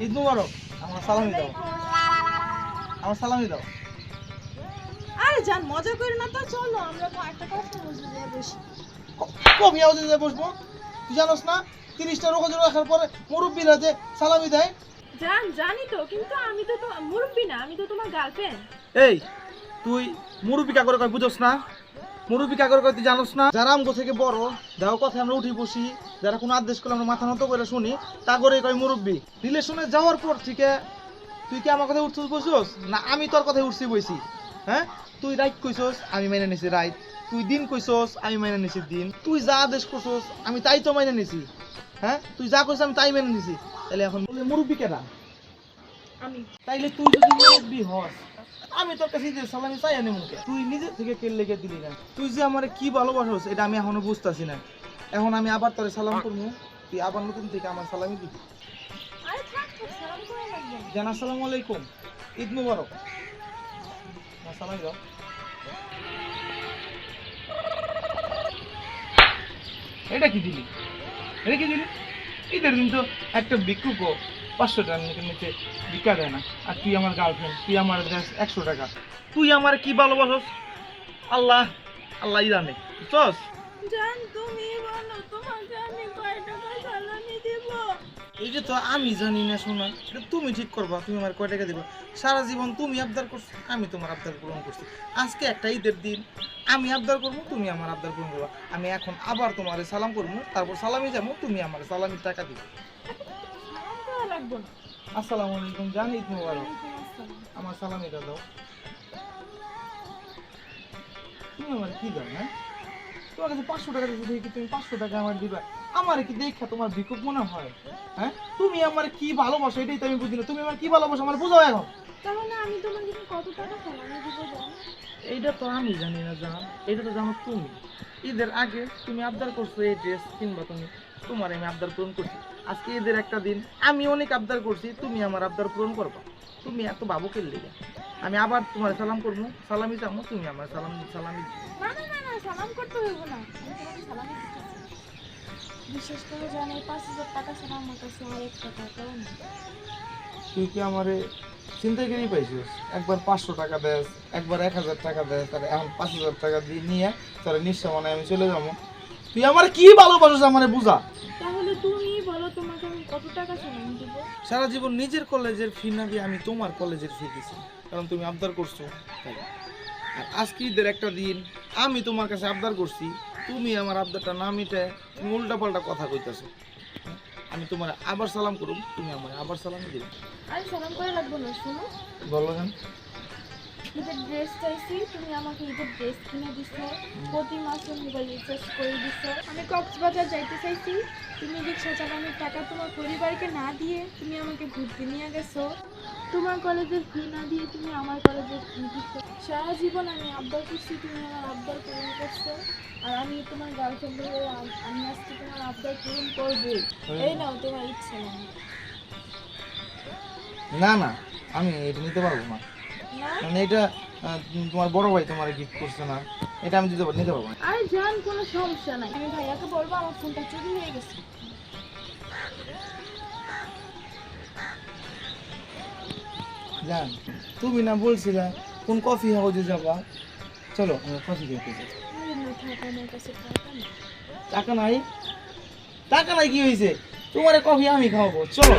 ঈদ মুবারক। আমার সালামি দাও। আমার সালামি দাও। আরে জান মজা করি না তো চলো আমরা তো একটা কথা বুঝতে যাই বসি ক- কবি আওয়াজে যে বসবো? তুই জানোস না তিরিশটা রোগ রাখার পরে মুরব্বীরা যে সালামি দেয়। জান জানি তো কিন্তু আমি তো তো মুরব্বি না আমি তো তোমার গার্লফ্রেন্ড এই তুই মুরব্বী কা করে কয় বুঝোস না? মুরব্বী কা করে কয় তুই জানোস না? যারা আমগো থেকে বড় যাও কথা আমরা উঠি বসি যারা কোনো আদেশ করলে আমরা মাথা নত করে শুনি তা করে কয় মুরব্বী রিলেশনে যাওয়ার পর থেকে তুই কি আমার কথা উঠছিস বসছোস না আমি তোর কথায় উঠছি বইছি। হ্যাঁ? তুই রাইট কইছস আমি মেনে নিছি রাইট। তুই দিন কইছস আমি মেনে নিছি দিন। তুই যা আদেশ করছস আমি তাই তো মেনে নিছি। হ্যাঁ? তুই যা কইছ আমি তাই মেনে নিছি। তাহলে এখন মুরব্বী কেনা আমি। তাইলে তুই যদি মুরব্বী হস আমি তোর কাছে যে সালামি চাই আনি মুখে তুই নিজে থেকে কেল লেগে দিলি না। তুই যে আমারে কি ভালোবাসস এটা আমি এখনও বুঝতাছি না। এখন আমি আবার তোরে সালাম করব। তুই আবার নতুন থেকে আমার সালামি দিবি। জান আসসালামু আলাইকুম। ঈদ মুবারক। সালামি দাও। এটা কি দিলি? এটা কি দিলি? ঈদের দিন তো একটা ভিক্ষুকও। পাঁচশো টাকার নিচে ভিক্ষা দেয় না। আর তুই আমার গার্লফ্রেন্ড তুই আমার দেশ একশো টাকা। তুই আমার কি ভালোবাসস? আল্লাহ আল্লাহ জানে। বুঝছস? জান তুমি বলো তোমাকে আমি কয় টাকা সালামি দিব? এই যে তো আমি জানি না শোনা এটা তুমি ঠিক করবা তুমি আমার কয় টাকা দিবা? সারা জীবন তুমি আবদার করছ আমি তোমার আবদার পূরণ করছি। আজকে একটা ঈদের দিন আমি আবদার করব তুমি আমার আবদার পূরণ করবা। আমি এখন আবার তোমার সালাম করব তারপর সালামি যাব তুমি আমার সালামির টাকা দিবে। সালাম না। আসসালামু আলাইকুম, জানি ঈদ মুবারক। আমার সালাম আমার দাও। তুমি আমার কি দাও না তোমার কাছে পাঁচশো টাকা দিচ্ছি দেখি তুমি পাঁচশো টাকা আমার দিবা। আমার কি দেখা তোমার বিকুপ মনে হয় হ্যাঁ? তুমি আমার কি ভালোবাসো, এটাই তো আমি বুঝি না। তুমি আমার কি ভালোবাসো, আমার বুঝাও এখন। তাহলে আমি তোমাকে কত টাকা সালামি দিব জান এইটা তো আমি জানি না জান এটা তো জানো তুমি। ঈদের আগে তুমি আবদার করছ এই ড্রেস কিনবা তুমি তোমার আমি আবদার পূরণ করছি। আজকে ঈদের একটা দিন আমি অনেক আবদার করছি তুমি আমার আবদার পূরণ করবা। তুমি এত বাবু খেললে আমি আবার তোমার সালাম করব সালামি চামো তুমি আমার সালাম সালামি না না না না সালাম করতে হইব না। সালামি বিশেষ করে জান পাঁচ হাজার টাকা ছাড়া আমার কাছে আর টাকাও নেই। তুই কি আমারে চিন্তাগিরি পাইছিস। একবার পাঁচশো টাকা দেস একবার এক হাজার টাকা দেস তার এখন পাঁচ হাজার টাকা দিয়ে নিয়ে তার নিশ্চয় মনে আমি চলে যাব। তুই আমার কি ভালোবাসিস আমারে বুঝা? তাহলে তুমি বলো তোমাকে আমি কত টাকা সালামি দিব? সারা জীবন নিজের কলেজের ফি না দিয়ে আমি তোমার কলেজের ফি দিছি কারণ তুমি আবদার করছ। তাই। আর আজকে ঈদের একটা দিন আমি তোমার কাছে আবদার করছি তুমি আমার আবদারটা না মিটে তুমি উল্টা পাল্টা কথা কইতাছো। আমি তোমার আবার সালাম করুম তুমি আমার আবার সালাম দিবে আরে সালাম করে লাগবো না শোনো। বলো কেন? ঈদের ড্রেস চাইছি তুমি আমাকে ঈদের ড্রেস কিনে দিছো। প্রতি মাসে মোবাইল রিচার্জ করে দিছো। আমি কক্সবাজার যাইতে চাইছি তুমি রিক্সা চালানোর টাকা তোমার পরিবারকে না দিয়ে তুমি আমাকে ঘুরতে নিয়ে গেছো। তোমার কলেজের ফি না দিয়ে তুমি আমার কলেজের ফি দিছো সারা জীবন আমি আবদার করছি তুমি আমার করছ আর আমি তোমার গার্লফ্রেন্ড হয়ে আমি আজকে তোমার আবদার পূরণ করবোই এই নাও তোমার ইচ্ছা না না না আমি এটা নিতে পারব না। মানে এটা তোমার বড় ভাই তোমার গিফট করছে না এটা আমি দিতে পার- নিতে পারব আরে জান কোনো সমস্যা নাই। আমি ভাইয়াকে বলব আমার ফোনটা চুরি হয়ে গেছে। জান তুমি না বলছিলে কোন কফি হাউসে যাবা? চলো আমরা কফি খেতে যাই। টাকা নাই? টাকা নাই কি হয়েছে তোমার কফি আমি খাওয়াবো চলো।